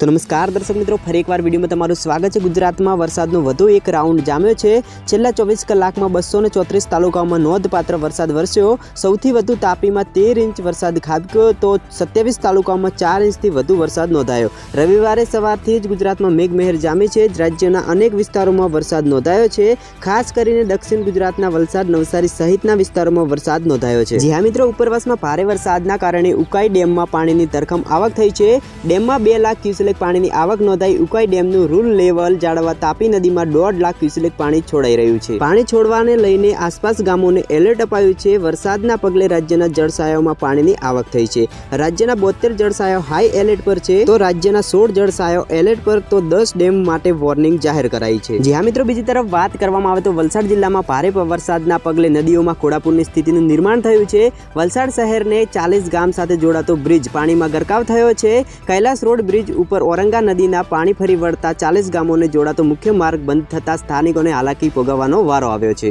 તો નમસ્કાર દર્શક મિત્રો, ફરી એકવાર વિડીયોમાં તમારું સ્વાગત છે. ગુજરાતમાં વરસાદનો વધુ એક રાઉન્ડ જામ્યો છે. છેલ્લા ચોવીસ કલાકમાં બસો ને ચોત્રીસ તાલુકાઓમાં નોંધપાત્ર વરસાદ વરસ્યો. સૌથી વધુ તાપીમાં તેર ઇંચ વરસાદ ખાબક્યો તો સત્યાવીસ તાલુકાઓમાં ચાર ઇંચથી વધુ વરસાદ નોંધાયો. રવિવારે સવારથી જ ગુજરાતમાં મેઘમહેર જામી છે. રાજ્યના અનેક વિસ્તારોમાં વરસાદ નોંધાયો છે. ખાસ કરીને દક્ષિણ ગુજરાતના વલસાડ, નવસારી સહિતના વિસ્તારોમાં વરસાદ નોંધાયો છે. જ્યાં મિત્રો, ઉપરવાસમાં ભારે વરસાદના કારણે ઉકાઈ ડેમમાં પાણીની ધરખમ આવક થઈ છે. ડેમમાં બે લાખ ક્યુસેક પાણીની આવક નોંધાઈ ઉકાઈ ડેમનું રૂલ લેવલ જાળવવા તાપી નદીમાં દોઢ લાખ ક્યુસેલેક પાણી છોડાઈ રહ્યું છે. પાણી છોડવાને લઈને આસપાસ ગામોને એલર્ટ અપાયું છે. વરસાદના પગલે રાજ્યના જળસાયોમાં પાણીની આવક થઈ છે. રાજ્યના બોતેર જળસાયો હાઈ એલર્ટ પર છે. તો રાજ્યના સોળ જળસાયો એલર્ટ પર, તો દસ ડેમ માટે વોર્નિંગ જાહેર કરાઈ છે. જ્યાં મિત્રો, બીજી તરફ વાત કરવામાં આવે તો વલસાડ જિલ્લામાં ભારે વરસાદના પગલે નદીઓમાં ઘોડાપૂરની સ્થિતિનું નિર્માણ થયું છે. વલસાડ શહેરને ચાલીસ ગામ સાથે જોડાતો બ્રિજ પાણીમાં ગરકાવ થયો છે. કૈલાસ રોડ બ્રિજ ઉપર ઓરંગા નદીના પાણી ફરી વળતા ચાલીસ ગામોને જોડાતો મુખ્ય માર્ગ બંધ થતા સ્થાનિકોને હાલાકી ભોગવવાનો વારો આવ્યો છે.